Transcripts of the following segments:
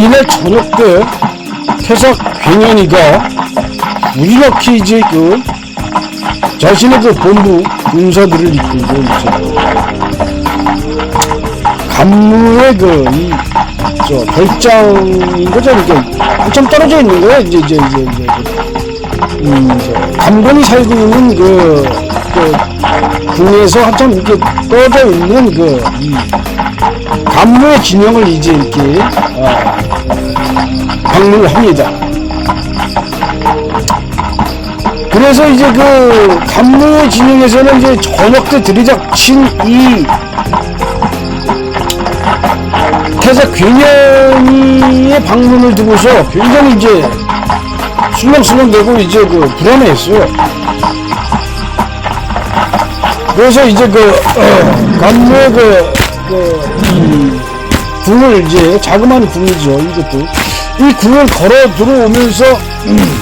이날 저녁 때 태석 괜현이가 우리렇게 이제 그 자신의 그 본부 군사들을 이끌고 이제 간무의 그이 저 별장인 거죠? 이렇게 한참 떨어져 있는 거예요. 이제 이제 이제 이제. 그, 음, 저 감독이 살고 있는 그, 그 궁에서 한참 이렇게 떨어져 있는 그 이, 간무의 진영을 이제 이렇게 어, 방문을 합니다. 그래서 이제 그 간무의 진영에서는 이제 저녁 때 들이닥친 이 태사 괜현이의 방문을 두고서 굉장히 이제 술렁술렁대고 이제 그 불안해했어요. 그래서 이제 그 어, 간무의 그, 그 이, 궁을 이제 자그마한 궁이죠 이것도 이 궁을 걸어 들어오면서 음,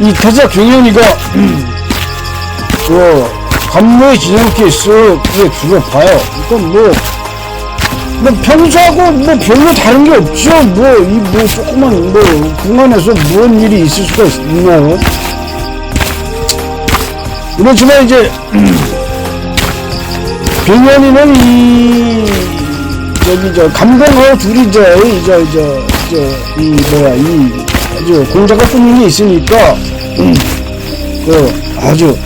이 태사 경현이가 음, 그 간무의 진영께 쓱 그게 둘러봐요. 이건 뭐, 뭐 평소하고 뭐 별로 다른 게 없죠. 뭐 이 뭐 조그만 뭐궁 안에서 무슨 일이 있을 수가 있나요? 그렇지만 이제 병현이는 이 저기 저 감독하고 둘이 저이저저 저 이 뭐야 이저 공자가 꾸민 게 있으니까 음, 그 아주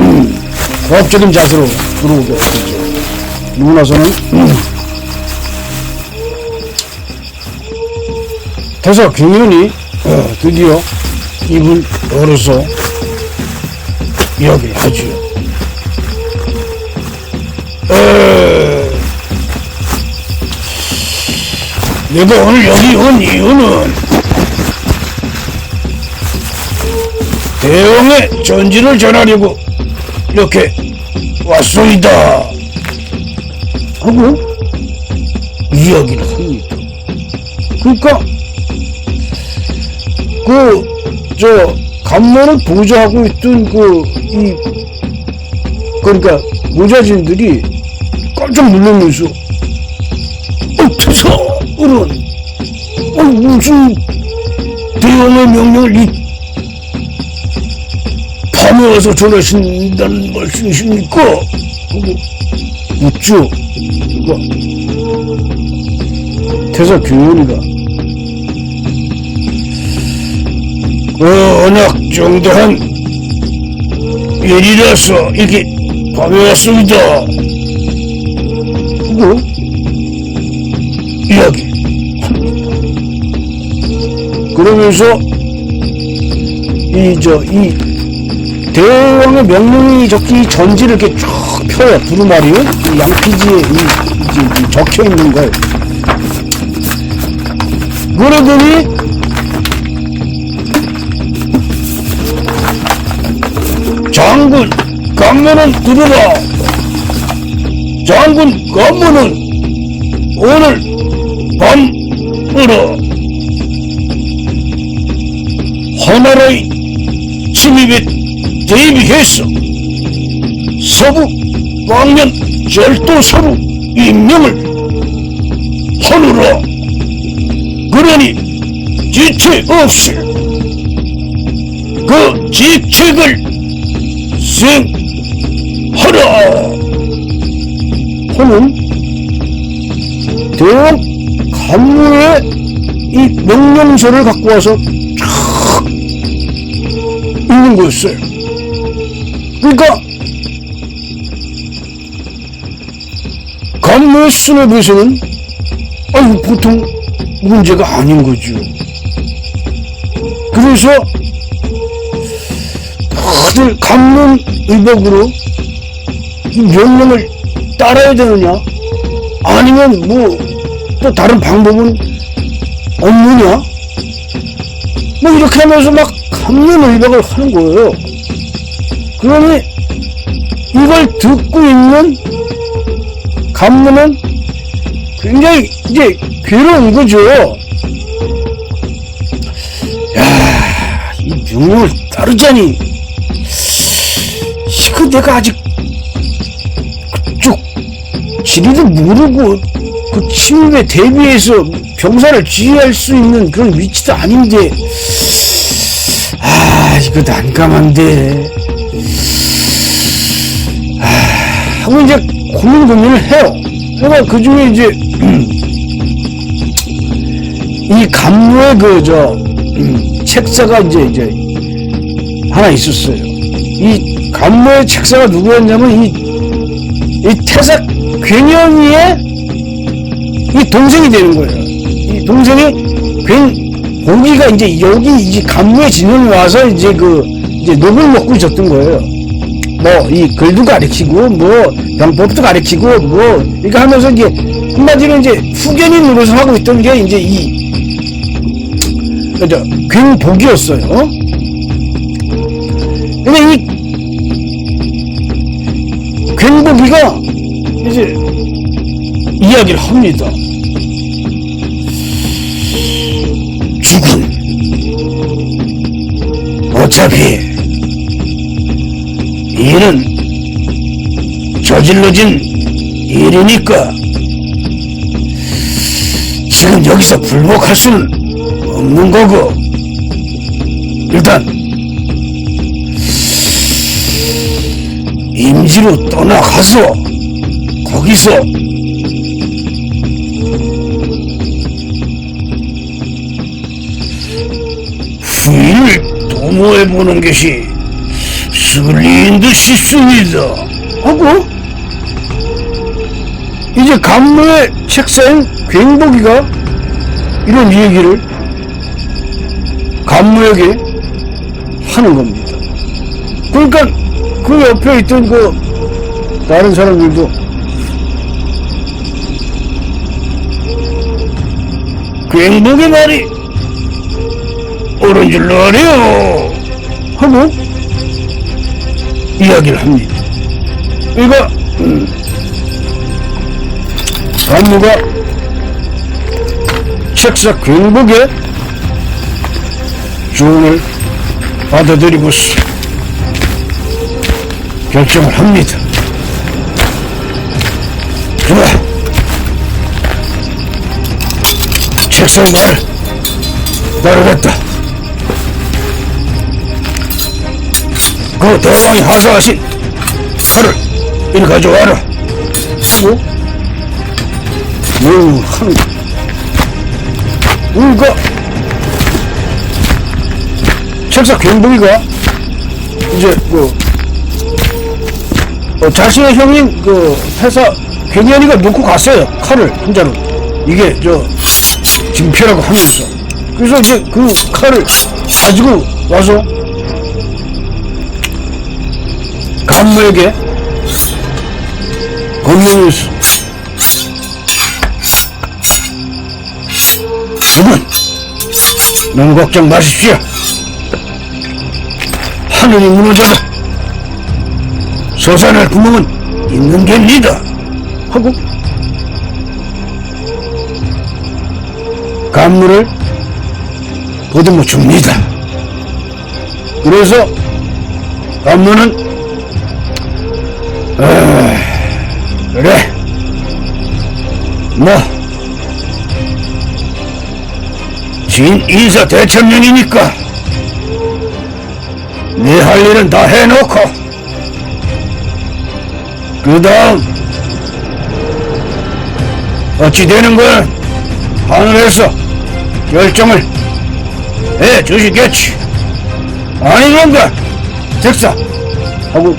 음, 고압적인 자세로 들어오게 되죠. 누구나서는 음, 태서 경현이 어, 드디어 입을 열어서 이야기를 하죠. 에, 내가 오늘 여기 온 이유는 대왕의 전지를 전하려고 이렇게 왔소이다. 하고 이야기를 합니다. 그러니까 그저 감면을 보좌하고 있던 그 이 그러니까 모자진들이 깜짝 놀라면서 어 태사 어른 어 무슨 대왕의 명령을 이 밤에 와서 전하신다는 말씀이십니까? 하고 묻죠. 태사 교원이가 그 언약 정도한 일이라서 이렇게 밤에 왔습니다. 하고 이야기 그러면서 이 저 이 대왕의 명령이 적힌 이 전지를 이렇게 쫙 펴요. 두루마리. 이 양피지에 이, 이제 이 적혀 있는 걸. 그러더니? 장군 강문은 들어라 장군 강문은 오늘 밤으로 하나라의 침입에 대비해서 서부 왕면 절도서로 임명을 하노라 그러니 지체 없이 그 직책을 수행하라 하는 대왕 간무의 이 명령서를 갖고 와서 쫙 읽는 거였어요. 그러니까 수에 비해서는 아니 보통 문제가 아닌 거죠. 그래서 다들 간문 의복으로 이 명령을 따라야 되느냐? 아니면 뭐 또 다른 방법은 없느냐? 뭐 이렇게 하면서 막 감론을박을 하는 거예요. 그러니 이걸 듣고 있는 간문은 굉장히 이제 괴로운 거죠. 야, 이 명령을 따르자니 이거 내가 아직 그쪽 지리도 모르고 그 침입에 대비해서 병사를 지휘할 수 있는 그런 위치도 아닌데 아 이거 난감한데. 아 하고 이제 고민 고민을 해요. 그러니까 그 중에 이제 이 간무의 그저 책사가 이제 이제 하나 있었어요. 이 간무의 책사가 누구였냐면 이, 이 태사 괜현이의 이 동생이 되는 거예요. 이 동생이 괜 고기가 이제 여기 이제 간무의 진영에 와서 이제 그 이제 녹을 먹고 있었던 거예요. 뭐 이 글도 가르치고 뭐 병법도 가르치고 뭐 이렇게 하면서 이제 한마디로 이제 후견인 노릇을 하고 있던 게 이제 이 그죠 괜복이었어요. 근데 이 괜복이가 이제 이야기를 합니다. 어차피 일은 저질러진 일이니까 지금 여기서 불복할 수는 없는 거고. 일단 임지로 떠나가서 거기서 후일을 도모해보는 것이 순리인 듯 싶습니다. 하고 이제 간무의 책사인 굉복이가 이런 얘기를 간무에게 하는 겁니다. 그러니까 그 옆에 있던 그 다른 사람들도 굉복의 말이 옳은 줄로 아래요 하고 이야기를 합니다. 그러니까 음, 간무가 책사 굉복의 조언을 받아들이고서 결정을 합니다. 좋아. 책사의 말을 따르겠다. 그 대왕이 하사하신 칼을 이리 가져와라. 하고 뭘 하는. 우리가 책사 굉복이가 이제 그 어, 자신의 형인 그 회사 괜히아니가 놓고 갔어요 칼을 혼자로 이게 저 징표라고 하면서 그래서 이제 그 칼을 가지고 와서 간무에게 건너면서 여러분 너무 걱정 마십시오 하늘이 무너져도 솟아날 구멍은 있는 겁니다. 하고 간물을 보듬어 줍니다. 그래서 간무는 아, 그래. 뭐? 진 인사 대천령이니까 내할 일은 다 해놓고 그 다음 어찌 되는 건 하늘에서 결정을 해 주시겠지. 아니 그런가? 책사! 하고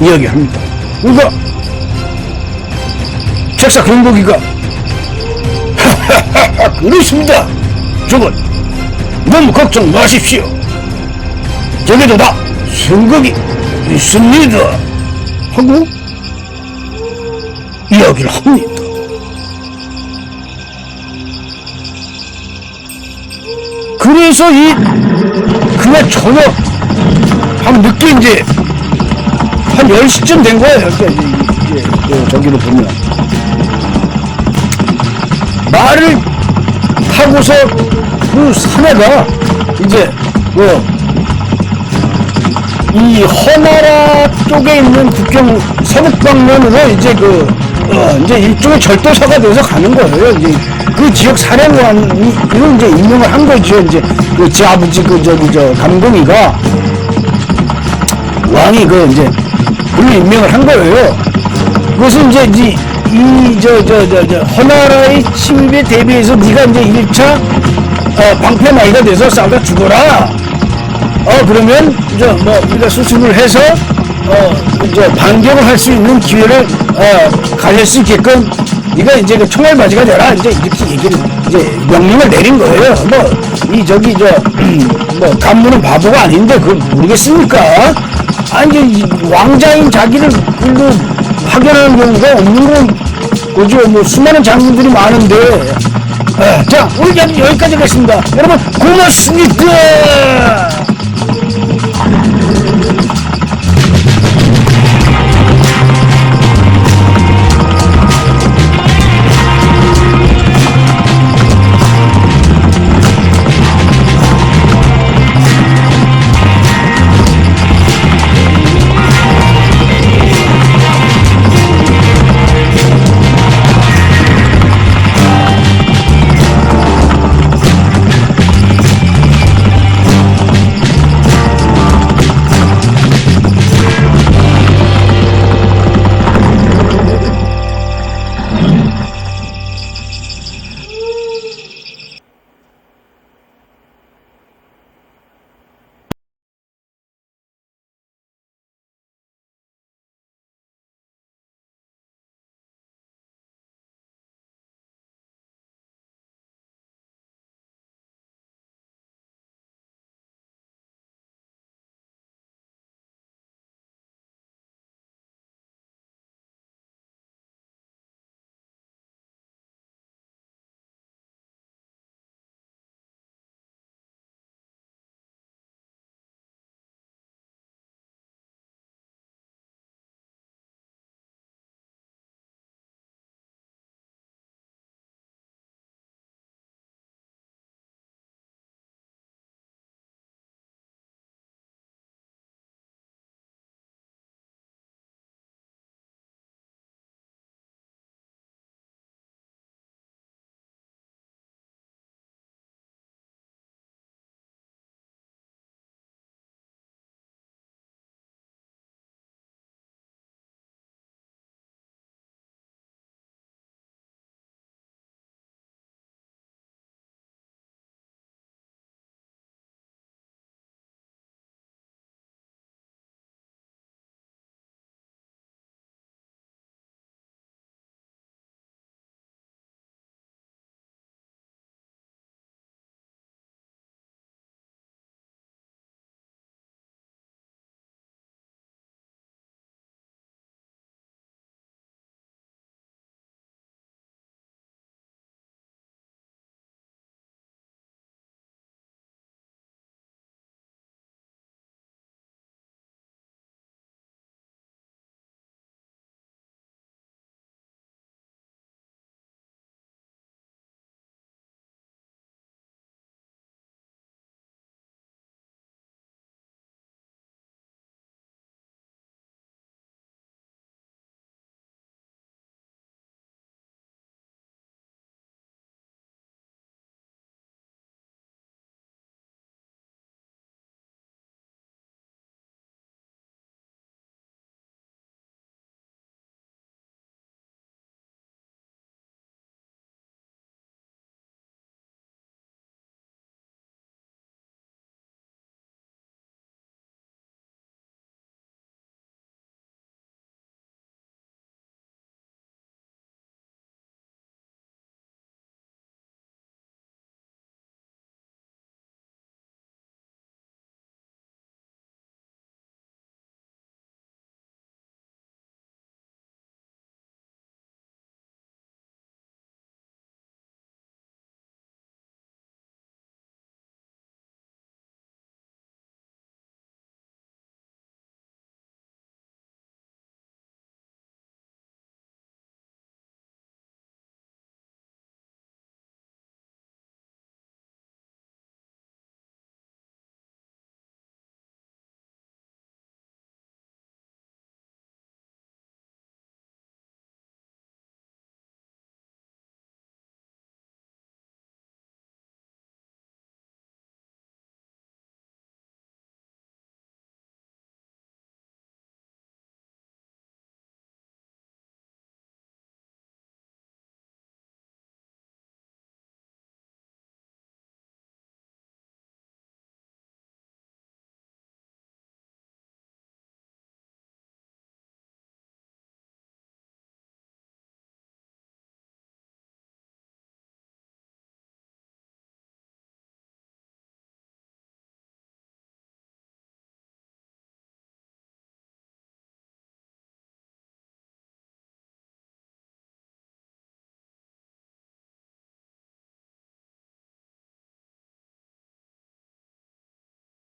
이야기합니다. 그러니까 책사 경복이가 그렇습니다. 저건 너무 걱정 마십시오. 저기도 다 생각이 있습니다. 하고 이야기를 합니다. 그래서 이 그날 저녁 한 늦게 이제 한 10시쯤 된 거예요. 그러니까 이제, 이제 그 저기로 보면 말을 타고서 그 산에가 이제 뭐이 허나라 쪽에 있는 국경 서북 방면으로 이제 그 어, 이제 일종의 절도사가 돼서 가는 거예요. 이제 그 지역 사령관이 이제 임명을 한 거죠. 이제 그제 아버지 그 저기 저 감동이가 왕이 그 이제 그걸 임명을 한 거예요. 그것은 이제 이저 저 저 저 허나라의 침입에 대비해서 네가 이제 1차 어, 방패 나이가 돼서 싸우다 죽어라. 어 그러면 이제 뭐 우리가 수습을 해서 어 이제 반격을 할 수 있는 기회를 어 가질 수 있게끔 네가 이제 그 총알 바지가 되라 이제 이렇게 얘기를 이제 명령을 내린 거예요. 뭐 이 저기 저 뭐 간무는 바보가 아닌데 그걸 모르겠습니까? 아니 왕자인 자기를 그걸로 파견하는 경우가 없는 건 그죠 뭐 수많은 장군들이 많은데 아, 자 오늘 여기까지 하겠습니다. 여러분 고맙습니다.